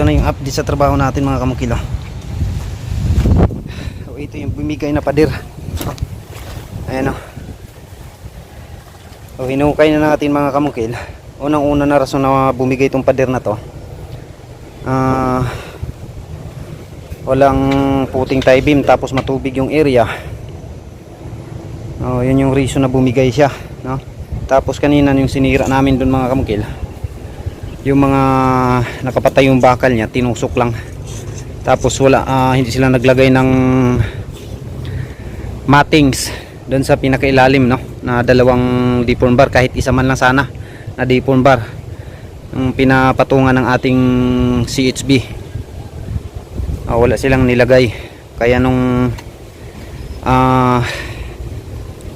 ito na yung update sa trabaho natin mga kamukil oh. So, ito yung bumigay na pader oh. ayan oh. so hinukay na natin mga kamukil unang una na rason na bumigay itong pader na to ah walang puting tie beam tapos matubig yung area oh, yun yung reason na bumigay siya no? tapos kanina yung sinira namin dun mga kamukil yung mga nakapatay yung bakal niya tinusok lang. Tapos wala ah, hindi sila naglagay ng matings doon sa pinakailalim no? Na dalawang deform bar kahit isa man lang sana na deform bar. Yung pinapatungan ng ating CHB Ah, wala silang nilagay. Kaya nung ah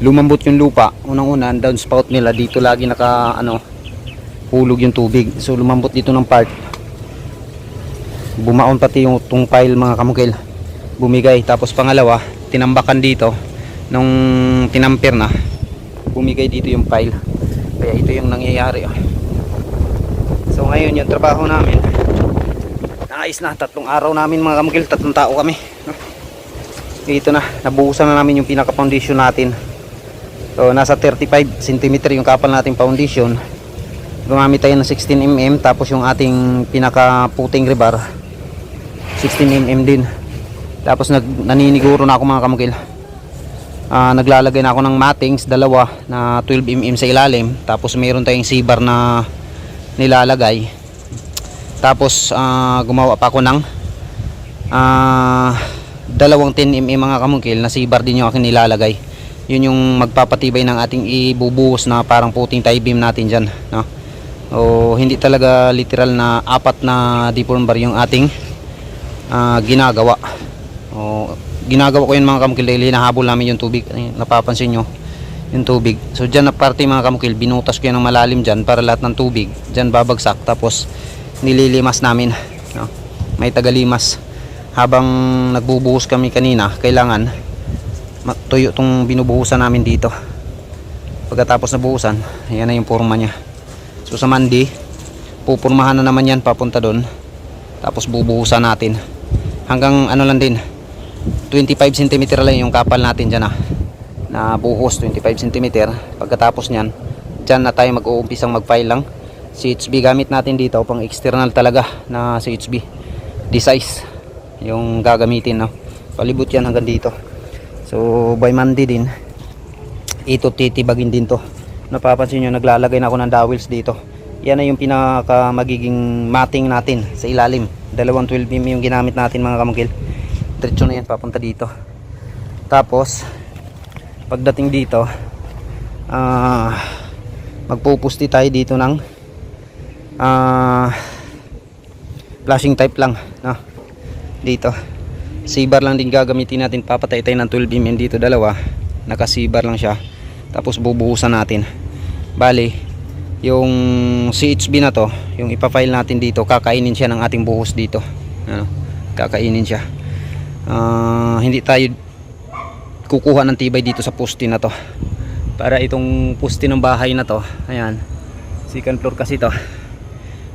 lumambot yung lupa unang una ang downspout nila dito lagi naka ano hulog yung tubig. So lumambot dito ng part. Bumaon pati yung tong pile mga kamukil. Bumigay. Tapos pangalawa tinambakan dito. Nung tinamper na bumigay dito yung pile. Kaya ito yung nangyayari oh. so ngayon yung trabaho namin naayos na tatlong araw namin mga kamukil tatlong tao kami dito na nabuhusan na namin yung pinaka foundation natin. So nasa 35 cm yung kapal nating foundation gumamit tayo ng 16mm tapos yung ating pinaka puting rebar 16mm din. Tapos nag, naniniguro na ako mga kamukil Ah, naglalagay na ako ng matings dalawa na 12mm sa ilalim. Tapos mayroon tayong C-bar na nilalagay. Tapos ah, gumawa pa ako ng ah, dalawang 10mm mga kamukil na C-bar din yung aking nilalagay. Yun yung magpapatibay ng ating ibubuhos na parang puting tie beam natin dyan no? O hindi talaga literal na apat na deform bar yung ating ah, ginagawa. O ginagawa ko yun mga kamukil dahil hinahabol namin yung tubig. Napapansin nyo yung tubig. So dyan na parte mga kamukil binutas ko yan ng malalim dyan para lahat ng tubig dyan babagsak. Tapos nililimas namin no? may tagalimas. Habang nagbubuhos kami kanina kailangan tuyo tong binubuhusan namin dito. Pagkatapos na buhusan yan na yung forma nya So sa Monday, pupurmahan na naman yan papunta doon. Tapos bubuhusan natin. Hanggang ano lang din, 25 cm lang yung kapal natin dyan ah. Na buhos 25 cm. Pagkatapos niyan, dyan na tayo mag-uumpisang mag-file lang. CHB gamit natin dito pang external talaga na CHB. D-size yung gagamitin no. Palibot yan hanggang dito. So by Monday din, ito titibagin din to napapansin nyo naglalagay na ako ng dowels dito. Yan na yung pinaka magiging matting natin sa ilalim. Dalawang 12 mm yung ginamit natin mga kamagil diretso na yan papunta dito. Tapos pagdating dito ah magpupusti tayo dito ng ah flashing type lang no? dito. Sibar lang din gagamitin natin. Papatay tayo ng 12 mm dito dalawa. Nakasibar lang siya. Tapos bubuhusan natin bali yung CHB na to yung ipafile natin dito kakainin siya ng ating buhos dito. Ano, kakainin siya. Ah, hindi tayo kukuha ng tibay dito sa poste na to. Para itong poste ng bahay na to ayan second floor kasi to.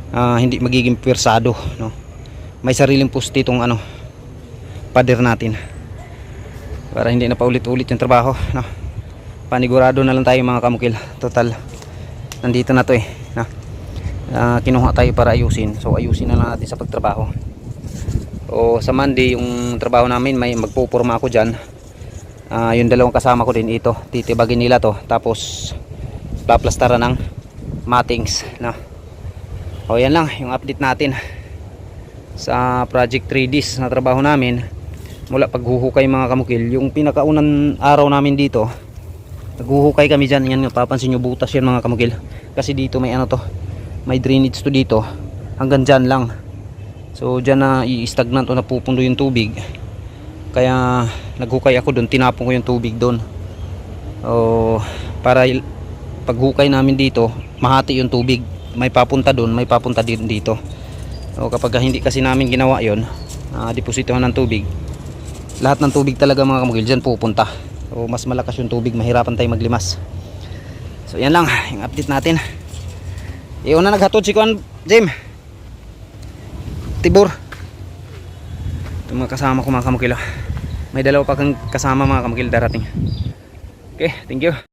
Ah, hindi magiging pwersado no? may sariling poste itong ano pader natin. Para hindi na paulit-ulit yung trabaho no? panigurado na lang tayo mga kamukil. Total nandito na to eh na uh, kinuha tayo para ayusin. So ayusin na lang natin sa pagtrabaho. O sa Monday yung trabaho namin may magpupurma ako dyan. Uh, yung dalawang kasama ko din ito titibagin nila to. Tapos paplastaran ng matings na o yan lang yung update natin sa project 3Ds na trabaho namin. Mula paghuhukay mga kamukil yung pinakaunang araw namin dito naghuhukay kami dyan. Yan papansin nyo butas yan mga kamagil kasi dito may ano to may drainage to dito. Hanggang dyan lang. So dyan na i-stagnant o napupundo yung tubig. Kaya naghukay ako doon tinapon ko yung tubig doon o para paghukay namin dito mahati yung tubig. May papunta doon may papunta din dito. O kapag hindi kasi namin ginawa yon uh, depositohan ng tubig. Lahat ng tubig talaga mga kamugil dyan pupunta So mas malakas yung tubig, mahirapan tayo maglimas. So yan lang, yung update natin. Iyon na naghatod si Kuan, Jim. tibor ito mga kasama ko mga kamukil oh. may dalawa pa kang kasama mga kamukil darating okay thank you